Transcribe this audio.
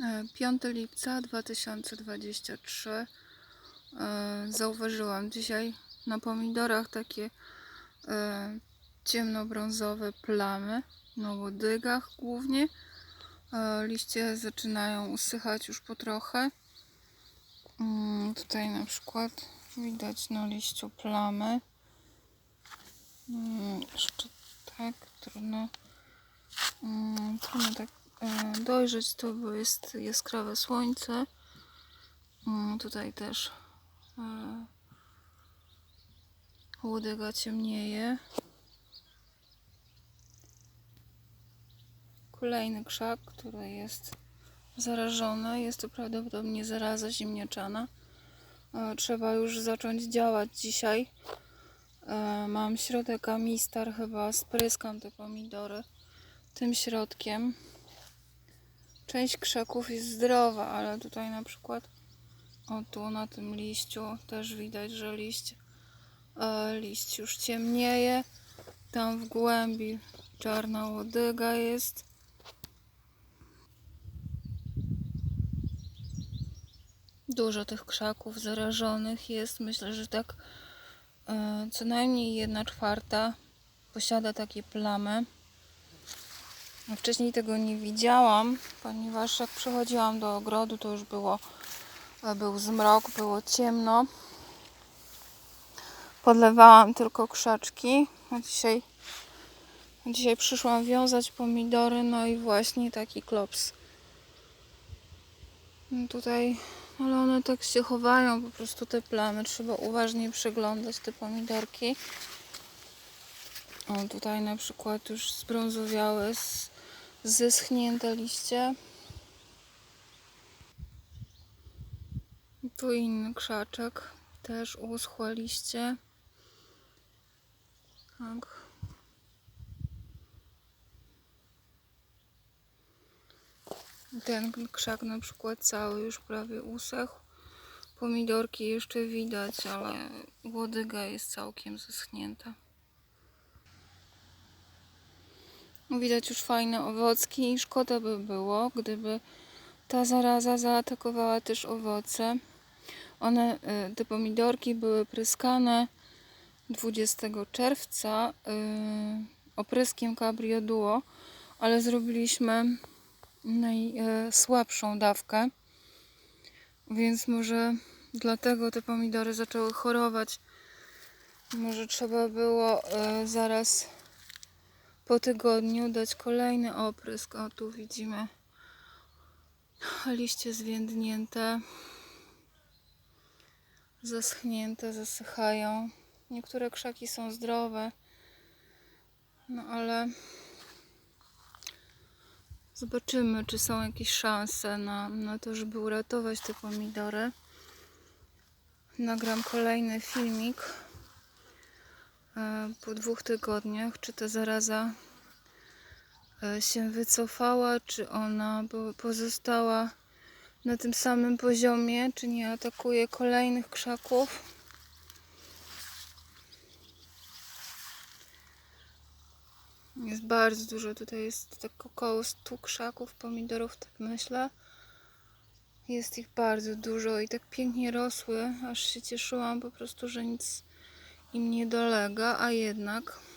E, 5 lipca 2023. E, Zauważyłam dzisiaj na pomidorach takie e, ciemnobrązowe plamy na łodygach głównie. E, Liście zaczynają usychać już po trochę. Mm, Tutaj na przykład widać na liściu plamy. Mm, Jeszcze tak trudno, mm, trudno tak dojrzeć to, bo jest jaskrawe słońce. Mm, Tutaj też e, łodyga ciemnieje. Kolejny krzak, który jest zarażony. Jest to prawdopodobnie zaraza ziemniaczana. E, Trzeba już zacząć działać dzisiaj. E, Mam środek Amistar, chyba spryskam te pomidory tym środkiem. Część krzaków jest zdrowa, ale tutaj na przykład o tu na tym liściu też widać, że liść, e, liść już ciemnieje. Tam w głębi czarna łodyga jest. Dużo tych krzaków zarażonych jest. Myślę, że tak e, co najmniej jedna czwarta posiada takie plamy. Wcześniej tego nie widziałam, ponieważ jak przychodziłam do ogrodu, to już było, był zmrok, było ciemno. Podlewałam tylko krzaczki, a dzisiaj, dzisiaj przyszłam wiązać pomidory, no i właśnie taki klops. No tutaj, ale one tak się chowają, po prostu te plamy. Trzeba uważnie przeglądać te pomidorki. O, tutaj na przykład już zbrązowiałe, z, zeschnięte liście. Tu inny krzaczek, też uschłe liście. Tak. Ten krzak na przykład cały już prawie usechł. Pomidorki jeszcze widać, ale łodyga jest całkiem zeschnięta. Widać już fajne owocki i szkoda by było, gdyby ta zaraza zaatakowała też owoce. One, y, te pomidorki były pryskane 20 czerwca y, opryskiem Cabrio Duo, ale zrobiliśmy najsłabszą dawkę, więc może dlatego te pomidory zaczęły chorować. Może trzeba było y, zaraz po tygodniu dać kolejny oprysk. O, tu widzimy liście zwiędnięte, zaschnięte, zasychają. Niektóre krzaki są zdrowe, no ale zobaczymy, czy są jakieś szanse na, na to, żeby uratować te pomidory. Nagram kolejny filmik po dwóch tygodniach, czy ta zaraza e, się wycofała, czy ona po- pozostała na tym samym poziomie, czy nie atakuje kolejnych krzaków. Jest bardzo dużo, tutaj jest tak około 100 krzaków pomidorów, tak myślę. Jest ich bardzo dużo i tak pięknie rosły, aż się cieszyłam po prostu, że nic im nie dolega, a jednak